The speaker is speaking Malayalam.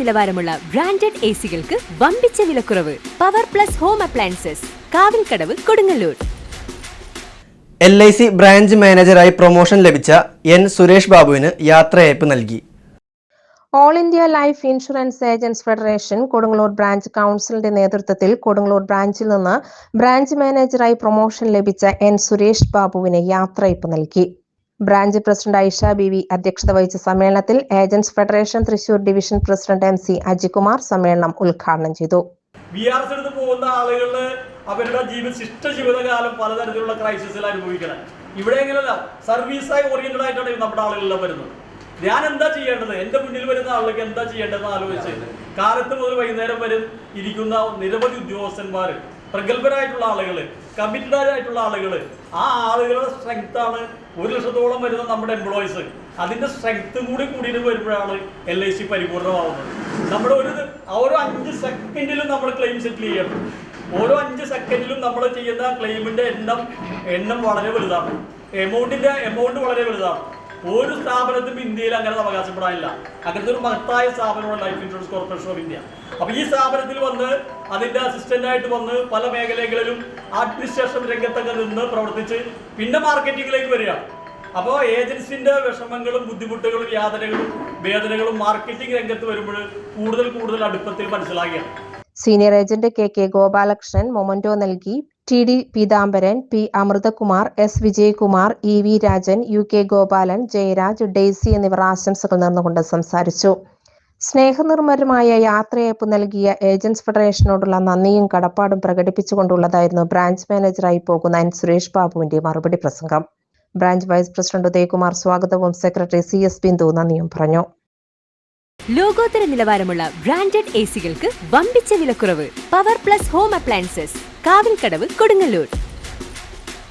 നിലവാരമുള്ള ബ്രാൻഡഡ് എ സികൾക്ക് വമ്പിച്ച വിലക്കുറവ്. Power plus home appliances. Kavilkadavu Kodungallur. L I C branch മാനേജറായി promotion ലഭിച്ച എൻ സുരേഷ് ബാബുവിന് യാത്രയയപ്പ് നൽകി. All India Life Insurance Agents Federation Kodungallur branch കൗൺസിലിന്റെ നേതൃത്വത്തിൽ കൊടുങ്ങല്ലൂർ ബ്രാഞ്ചിൽ നിന്ന് ബ്രാഞ്ച് മാനേജറായി പ്രൊമോഷൻ ലഭിച്ച എൻ സുരേഷ് ബാബുവിന് യാത്രയപ്പ് നൽകി. Branch president Aisha B V അധ്യക്ഷത വഹിച്ച സമ്മേളനത്തിൽ agents federation Thrissur division president M C Ajikumar സമ്മേളനം ഉദ്ഘാടനം ചെയ്തു. എസ് എടുത്ത് പോകുന്ന ആളുകൾ അവരുടെ ജീവിത ശിഷ്ട ജീവിതകാലം പലതരത്തിലുള്ള ക്രൈസിസിൽ അനുഭവിക്കണം. ഇവിടെ എങ്ങനെയല്ല സർവീസായി ഓറിയന്റഡ് ആയിട്ടാണ് നമ്മുടെ ആളുകളെല്ലാം വരുന്നത്. ഞാൻ എന്താ ചെയ്യേണ്ടത്? എന്റെ മുന്നിൽ വരുന്ന ആളുകൾക്ക് എന്താ ചെയ്യേണ്ടതെന്ന് ആലോചിച്ച്. കാലത്ത് മുതൽ വൈകുന്നേരം വരെ ഇരിക്കുന്ന നിരവധി ഉദ്യോഗസ്ഥന്മാർ പ്രഗത്ഭരായിട്ടുള്ള ആളുകൾ കമ്മിറ്റഡ് ആയിട്ടുള്ള ആളുകൾ. ആ ആളുകളുടെ സ്ട്രെങ്ത് ആണ് ഒരു ലക്ഷത്തോളം വരുന്ന നമ്മുടെ എംപ്ലോയീസ് അതിന്റെ സ്ട്രെങ്ത് കൂടി കൂടിയിട്ട് വരുമ്പോഴാണ് എൽ ഐ സി പരിപൂർണമാവുന്നത്. നമ്മൾ ഒരു ഓരോ അഞ്ച് സെക്കൻഡിലും നമ്മൾ ക്ലെയിം സെറ്റിൽ ചെയ്യണം. ഓരോ അഞ്ച് സെക്കൻഡിലും നമ്മൾ ചെയ്യുന്ന ക്ലെയിമിന്റെ എണ്ണം എണ്ണം വളരെ വലുതാണ്. എമൗണ്ടിന്റെ എമൗണ്ട് വളരെ വലുതാണ്. ഒരു സ്ഥാപനത്തിനും ഇന്ത്യയിൽ അങ്ങനെ അവകാശപ്പെടാനില്ല. അങ്ങനത്തെ ഒരു മഹത്തായ സ്ഥാപനമാണ് Life Insurance Corporation of India അപ്പൊ ഈ സ്ഥാപനത്തിൽ വന്ന് അതിന്റെ അസിസ്റ്റന്റ് ആയിട്ട് വന്ന് പല മേഖലകളിലും അഡ്മിനിസ്ട്രേഷൻ രംഗത്തൊക്കെ നിന്ന് പ്രവർത്തിച്ച് പിന്നെ മാർക്കറ്റിംഗിലേക്ക് വരിക. അപ്പോൾ ഏജൻസിന്റെ വിഷമങ്ങളും ബുദ്ധിമുട്ടുകളും യാതനകളും വേദനകളും മാർക്കറ്റിംഗ് രംഗത്ത് വരുമ്പോൾ കൂടുതൽ കൂടുതൽ അടുപ്പത്തിൽ മനസ്സിലാക്കിയാണ് senior agent K K Gopalakrishnan memento നൽകി. T D Peethambaran P Amruthakumar S Vijayakumar E V Rajan U K Gopalan Jayaraj Daisy എന്നിവർ ആശംസകൾ നേർന്നുകൊണ്ട് സംസാരിച്ചു. സ്നേഹനിർമ്മരമായ യാത്രയയപ്പ് നൽകിയ ഏജൻസ് ഫെഡറേഷനോടുള്ള നന്ദിയും കടപ്പാടും പ്രകടിപ്പിച്ചുകൊണ്ടുള്ളതായിരുന്നു ബ്രാഞ്ച് മാനേജറായി പോകുന്ന എൻ സുരേഷ് ബാബുവിന്റെ മറുപടി പ്രസംഗം. ബ്രാഞ്ച് വൈസ് പ്രസിഡന്റ് ഉദയകുമാർ സ്വാഗതവും സെക്രട്ടറി സി എസ് ബിന്ദു നന്ദിയും പറഞ്ഞു. ലോകോത്തര നിലവാരമുള്ള ബ്രാൻഡഡ് എസികൾക്ക് സികൾക്ക് വമ്പിച്ച വിലക്കുറവ് power plus home appliances Kavilkadavu Kodungallur.